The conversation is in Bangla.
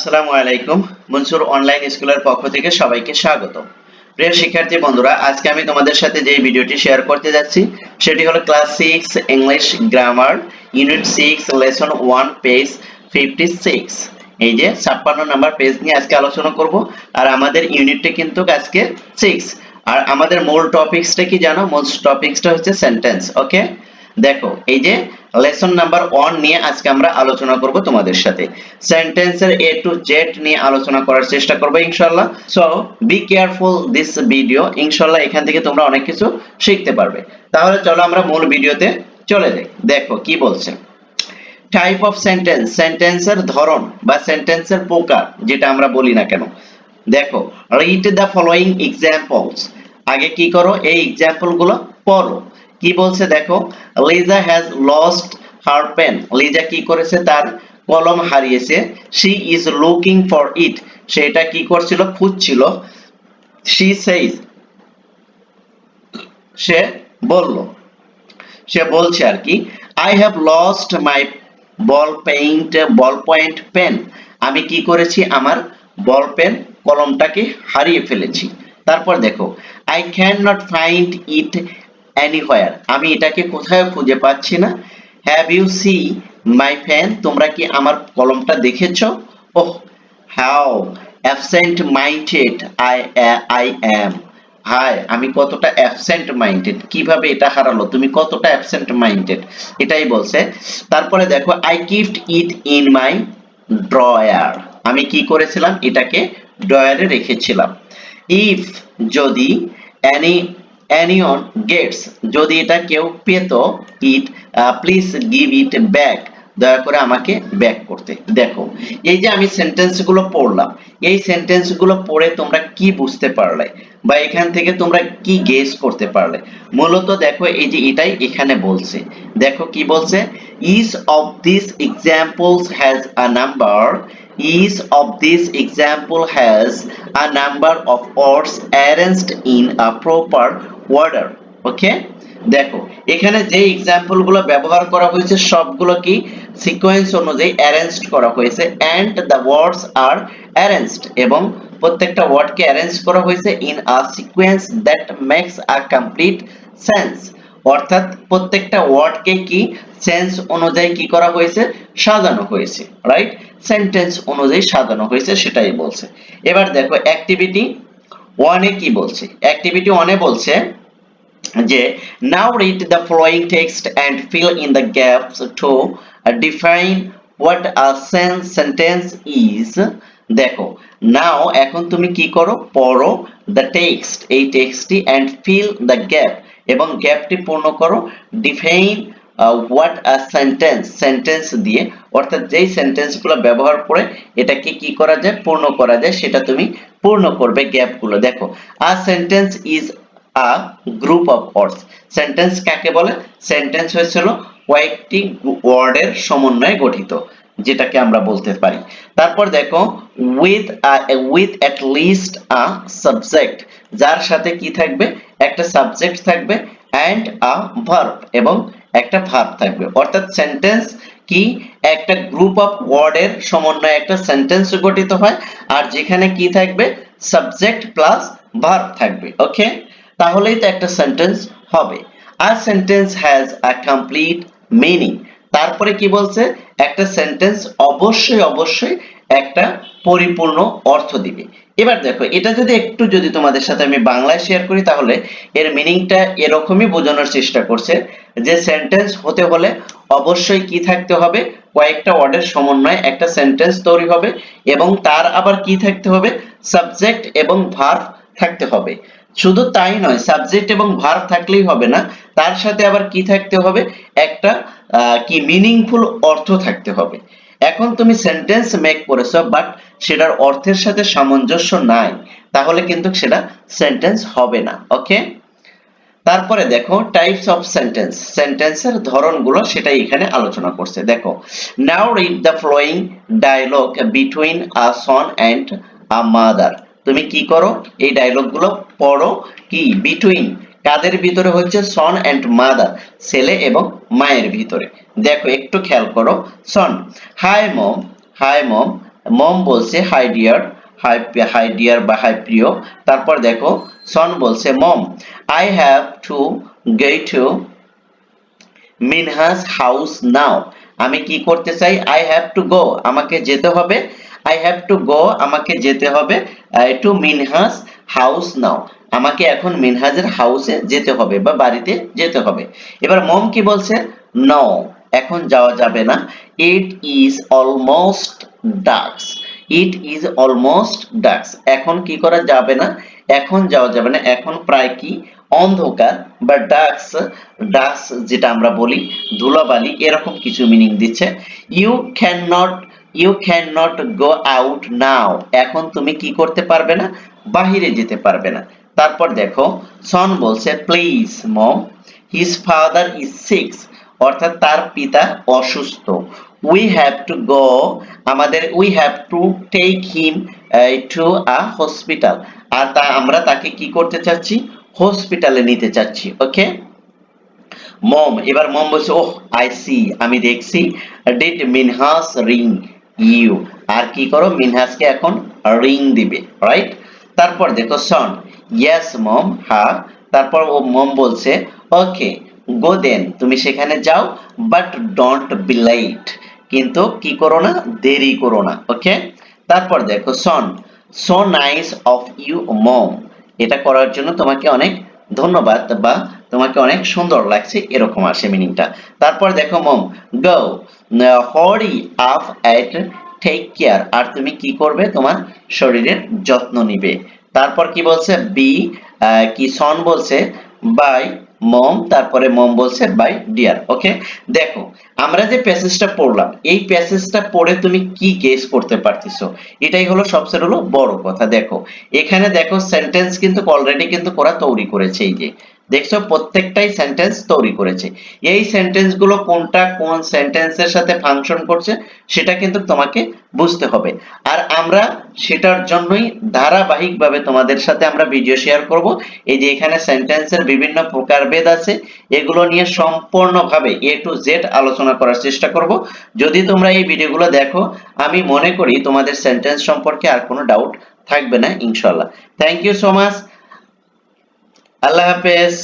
আসসালামু আলাইকুম। মনসুর অনলাইন স্কুলের পক্ষ থেকে সবাইকে স্বাগত। প্রিয় শিক্ষার্থী বন্ধুরা, আজকে আমি তোমাদের সাথে যে ভিডিওটি শেয়ার করতে যাচ্ছি, সেটি হলো class six English grammar unit six lesson one page fifty six এই যে ছাপ্পান্ন নাম্বার পেজ নিয়ে আজকে আলোচনা করব, আর আমাদের ইউনিটটা কিন্তু আজকে সিক্স আর আমাদের মূল টপিকসটা কি জানো? মূল টপিকসটা হচ্ছে সেন্টেন্স ওকে দেখো, এই যে লেসন নাম্বার ওয়ান নিয়ে আজকে আমরা আলোচনা করব তোমাদের সাথে। সেন্টেন্সের এ টু জেড নিয়ে আলোচনা করার চেষ্টা করব ইনশাল্লাহ so be careful this video ইনশাল্লাহ এখান থেকে তোমরা অনেক কিছু শিখতে পারবে। তাহলে চলো আমরা মূল ভিডিওতে চলে যাই। দেখো, কি বলছে? টাইপ অফ সেন্টেন্স সেন্টেন্সের ধরন বা সেন্টেন্সের প্রকার, যেটা আমরা বলি না কেন? দেখো রিড দ্য ফলোইং এক্সাম্পলস আগে কি করো? এই এক্সাম্পলগুলো পড়ো। কি বলছে দেখো? Liza has lost her pen Liza কি করেছে? তার কলম হারিয়েছে। She is looking for it সেটা কি করছিল? খুঁজছিল। শি সেইজ সে বলল, সে বলছে আর কি I have lost my ball paint ball point pen আমি কি করেছি? আমার বল পেন কলমটাকে হারিয়ে ফেলেছি। তারপর দেখো I can not find it anywhere আমি এটাকে কোথাও খুঁজে পাচ্ছি না। Have you see my pen তোমরা কি আমার কলমটা দেখেছ? ওহ how absent minded I I am hi আমি কতটা অ্যাবসেন্ট মাইন্ডেড কীভাবে এটা হারালো? তুমি কতটা অ্যাবসেন্ট মাইন্ডেড এটাই বলছে। তারপরে দেখো I kept it in my drawer আমি কি করেছিলাম? এটাকে ড্রয়ারে রেখেছিলাম। ইফ যদি এনি অ্যানিয়ন গেটস যদি এটা কেউ পেত it please give it back দয়া করে আমাকে ব্যাক করতে। দেখো, এই যে আমি সেন্টেন্সগুলো পড়লাম, এই সেন্টেন্সগুলো পড়ে তোমরা কি বুঝতে পারলে? বা এখান থেকে তোমরা কি গেস করতে পারলে? মূলত দেখো, এই যে এটাই এখানে বলছে। দেখো কি বলছে? Is of this examples has a number each of these example has a number of words arranged in a proper order, okay? দেখো, এখানে যে এক্সাম্পলগুলো ব্যবহার করা হয়েছে, সবগুলো কি সিকোয়েন্স অনুযায়ী অ্যারেঞ্জড করা হয়েছে and the words are arranged এবং প্রত্যেকটা ওয়ার্ডকে অ্যারেঞ্জ করা হয়েছে in a sequence that makes a complete sense অর্থাৎ প্রত্যেকটা ওয়ার্ডকে কি সেন্স অনুযায়ী কি করা হয়েছে? সাজানো হয়েছে রাইট সেন্টেন্স অনুযায়ী সাজানো হয়েছে, সেটাই বলছে। এবার দেখো অ্যাক্টিভিটি ওয়ানে কি বলছে? অ্যাক্টিভিটি ওয়ানে বলছে যে now read the following text and fill in the gaps to define what a sense sentence is দেখো নাও এখন তুমি কি করো? পড়ো দ্য টেক্সট এই টেক্সটটি অ্যান্ড ফিল দ্য গ্যাপ এবং গ্যাপটি পূর্ণ করো। Define what a sentence sentence দিয়ে। অর্থাৎ যেই সেন্টেন্সগুলো ব্যবহার করে এটাকে কি করা যায়? পূর্ণ করা যায়। সেটা তুমি পূর্ণ করবে গ্যাপগুলো। দেখো a sentence is a group of words sentence কাকে বলে? সেন্টেন্স হয়েছিল কয়েকটি ওয়ার্ডের সমন্বয়ে গঠিত, যেটাকে আমরা বলতে পারি। তারপর দেখো with with at least a subject যার সাথে কি থাকবে? একটা সাবজেক্ট থাকবে অ্যান্ড আ ভার্ব এবং একটা ভার্ব থাকবে। অর্থাৎ সেন্টেন্স কি? একটা গ্রুপ অফ ওয়ার্ডের সমন্বয়ে একটা সেন্টেন্স গঠিত হয় আর যেখানে কি থাকবে? সাবজেক্ট প্লাস ভার্ব থাকবে। ওকে তাহলেই তো একটা সেন্টেন্স হবে। আর sentence has a complete meaning তারপরে কি বলছে? একটা সেন্টেন্স অবশ্যই অবশ্যই একটা পরিপূর্ণ অর্থ দিবে। এবার দেখো, এটা যদি একটু যদি তোমাদের সাথে আমি বাংলায় শেয়ার করি, তাহলে এর মিনিংটা এরকমই বোঝানোর চেষ্টা করছে যে সেন্টেন্স হতে হলে অবশ্যই কি থাকতে হবে? কয়েকটা ওয়ার্ডের সমন্বয়ে একটা সেন্টেন্স তৈরি হবে এবং তার আবার কি থাকতে হবে? সাবজেক্ট এবং ভার্ব থাকতে হবে। শুধু তাই নয় সাবজেক্ট এবং ভার্ব থাকলেই হবে না, তার সাথে আবার কি থাকতে হবে? একটা কি মিনিংফুল অর্থ থাকতে হবে। এখন তুমি সেন্টেন্স মেক করেছ বাট সেটার অর্থের সাথে সামঞ্জস্য নাই, তাহলে কিন্তু সেটা সেন্টেন্স হবে না ওকে তারপরে দেখো টাইপস অফ সেন্টেন্স সেন্টেন্সের ধরনগুলো সেটাই এখানে আলোচনা করছে, দেখো now read the flowing dialogue between a son and a mother তুমি কি করো, এই ডায়লগগুলো পড়ো, কি বিটুইন কাদের ভিতরে হচ্ছে? সন অ্যান্ড মাদার ছেলে এবং মায়ের ভিতরে। দেখো, একটু খেয়াল করো। সন হাই মম হাই মম মম বলছে hi dear hi hi dear বা হাই প্রিয়। তারপর দেখো সন বলছে mom I have to go to Minhas house now আমি কি করতে চাই? আই হ্যাভ টু গো আমাকে যেতে হবে। আই হ্যাভ টু গো আমাকে যেতে হবে টু মিনহাস হাউস নাও আমাকে এখন মিনহাজের হাউসে যেতে হবে বা বাড়িতে যেতে হবে। এবার মম কি বলছে? নো এখন যাওয়া যাবে না। It is almost ducks it is almost ducks এখন কি করা যাবে না? এখন যাওয়া যাবে না। এখন প্রায় কি? অন্ধকার বা ডাক্স ডাক্স যেটা আমরা বলি, ধুলাবালি, এরকম কিছু মিনিং দিচ্ছে। You can not you can not go out now এখন তুমি কি করতে পারবে না? বাহিরে যেতে পারবে না। তারপর দেখো সন বলছে please mom his father is sick অর্থাৎ তার পিতা অসুস্থ। উই হ্যাভ টু গো আমাদের we have to take him to a hospital আর তা, আমরা তাকে কি করতে চাচ্ছি? হসপিটালে নিতে চাচ্ছি ওকে মম এবার মম বলছে ওহ আই সি আমি দেখছি। ডিড মিনহাস রিং ইউ আর কি করো? মিনহাসকে এখন রিং দিবে রাইট তারপর দেখো সন ইয়েস মম হ্যাঁ তারপর ও মম বলছে ওকে গো দেন তুমি সেখানে যাও বাট ডোন্ট বি লেট কিন্তু কি করো না, দেরি করো না ওকে তারপর দেখো son so nice of you mom এটা করার জন্য তোমাকে অনেক ধন্যবাদ বা তোমাকে অনেক সুন্দর লাগছে, এরকম আসে মিনিংটা তারপর দেখো মম গো হরি আফ এট টেক কেয়ার আর তুমি কি করবে? তোমার শরীরের যত্ন নিবে। তারপর কি বলছে? বি কি সন বলছে? বাই মম, তারপরে মম বলছে বাই ডিয়ার। ওকে? দেখো, আমরা যে প্যাসেজটা পড়লাম, এই প্যাসেজটা পড়ে তুমি কি গেস করতে পারতেছো? এটাই হলো সবচেয়ে হলো বড় কথা। দেখো, এখানে দেখো সেন্টেন্স কিন্তু অলরেডি কিন্তু করা তৈরি করেছে এই যে। দেখছ প্রত্যেকটাই সেন্টেন্স তৈরি করেছে। এই সেন্টেন্সগুলো কোনটা কোন সেন্টেন্সের সাথে ফাংশন করছে, সেটা কিন্তু তোমাকে বুঝতে হবে। আর আমরা সেটার জন্যই ধারাবাহিকভাবে তোমাদের সাথে আমরা ভিডিও শেয়ার করব। এই যে এখানে সেন্টেন্সের বিভিন্ন প্রকারভেদ আছে, এগুলো নিয়ে সম্পূর্ণভাবে এ টু জেড আলোচনা করার চেষ্টা করব। যদি তোমরা এই ভিডিওগুলো দেখো, আমি মনে করি তোমাদের সেন্টেন্স সম্পর্কে আর কোনো ডাউট থাকবে না ইনশাল্লাহ থ্যাংক ইউ সো মাচ আল্লাহ হাফেজ।